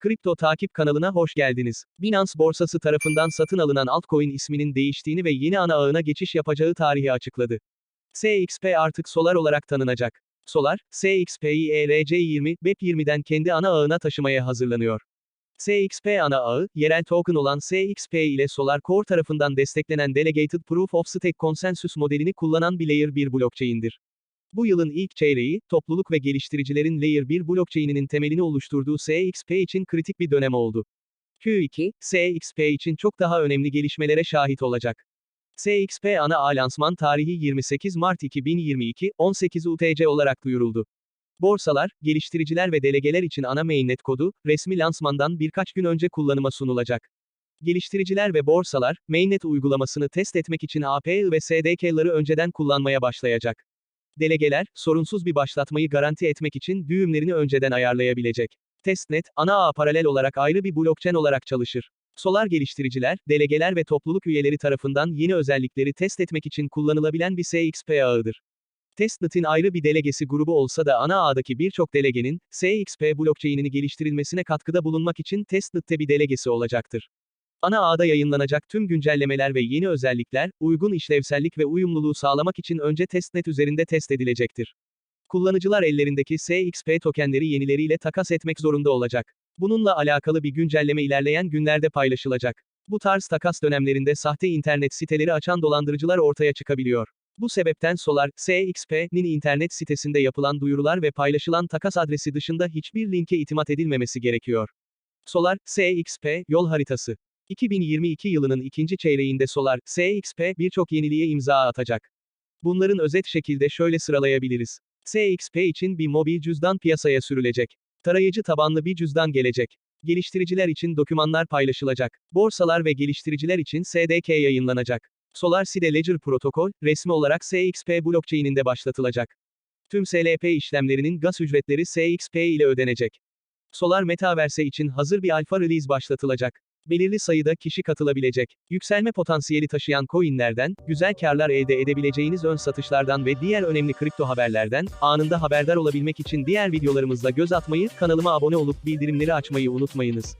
Kripto takip kanalına hoş geldiniz. Binance borsası tarafından satın alınan altcoin isminin değiştiğini ve yeni ana ağına geçiş yapacağı tarihi açıkladı. SXP artık Solar olarak tanınacak. Solar, SXP'yi ERC20, BEP20'den kendi ana ağına taşımaya hazırlanıyor. SXP ana ağı, yerel token olan SXP ile Solar Core tarafından desteklenen Delegated Proof of Stake Consensus modelini kullanan bir Layer 1 blockchain'dir. Bu yılın ilk çeyreği, topluluk ve geliştiricilerin Layer 1 blockchain'inin temelini oluşturduğu SXP için kritik bir dönem oldu. Q2, SXP için çok daha önemli gelişmelere şahit olacak. SXP ana ağ lansman tarihi 28 Mart 2022, 18 UTC olarak duyuruldu. Borsalar, geliştiriciler ve delegeler için ana mainnet kodu, resmi lansmandan birkaç gün önce kullanıma sunulacak. Geliştiriciler ve borsalar, mainnet uygulamasını test etmek için API ve SDK'ları önceden kullanmaya başlayacak. Delegeler, sorunsuz bir başlatmayı garanti etmek için düğümlerini önceden ayarlayabilecek. Testnet, ana ağ paralel olarak ayrı bir blockchain olarak çalışır. Solar geliştiriciler, delegeler ve topluluk üyeleri tarafından yeni özellikleri test etmek için kullanılabilen bir SXP ağıdır. Testnet'in ayrı bir delegesi grubu olsa da ana ağdaki birçok delegenin, SXP blockchain'ini geliştirilmesine katkıda bulunmak için Testnet'te bir delegesi olacaktır. Ana ağda yayınlanacak tüm güncellemeler ve yeni özellikler, uygun işlevsellik ve uyumluluğu sağlamak için önce testnet üzerinde test edilecektir. Kullanıcılar ellerindeki SXP tokenleri yenileriyle takas etmek zorunda olacak. Bununla alakalı bir güncelleme ilerleyen günlerde paylaşılacak. Bu tarz takas dönemlerinde sahte internet siteleri açan dolandırıcılar ortaya çıkabiliyor. Bu sebepten Solar, SXP'nin internet sitesinde yapılan duyurular ve paylaşılan takas adresi dışında hiçbir linke itimat edilmemesi gerekiyor. Solar, SXP, yol haritası. 2022 yılının ikinci çeyreğinde Solar, SXP birçok yeniliğe imza atacak. Bunların özet şekilde şöyle sıralayabiliriz. SXP için bir mobil cüzdan piyasaya sürülecek. Tarayıcı tabanlı bir cüzdan gelecek. Geliştiriciler için dokümanlar paylaşılacak. Borsalar ve geliştiriciler için SDK yayınlanacak. Solar Side Ledger protokol, resmi olarak SXP blockchain'inde başlatılacak. Tüm SLP işlemlerinin gaz ücretleri SXP ile ödenecek. Solar Metaverse için hazır bir alfa release başlatılacak. Belirli sayıda kişi katılabilecek. Yükselme potansiyeli taşıyan coinlerden, güzel karlar elde edebileceğiniz ön satışlardan ve diğer önemli kripto haberlerden, anında haberdar olabilmek için diğer videolarımızda göz atmayı, kanalıma abone olup bildirimleri açmayı unutmayınız.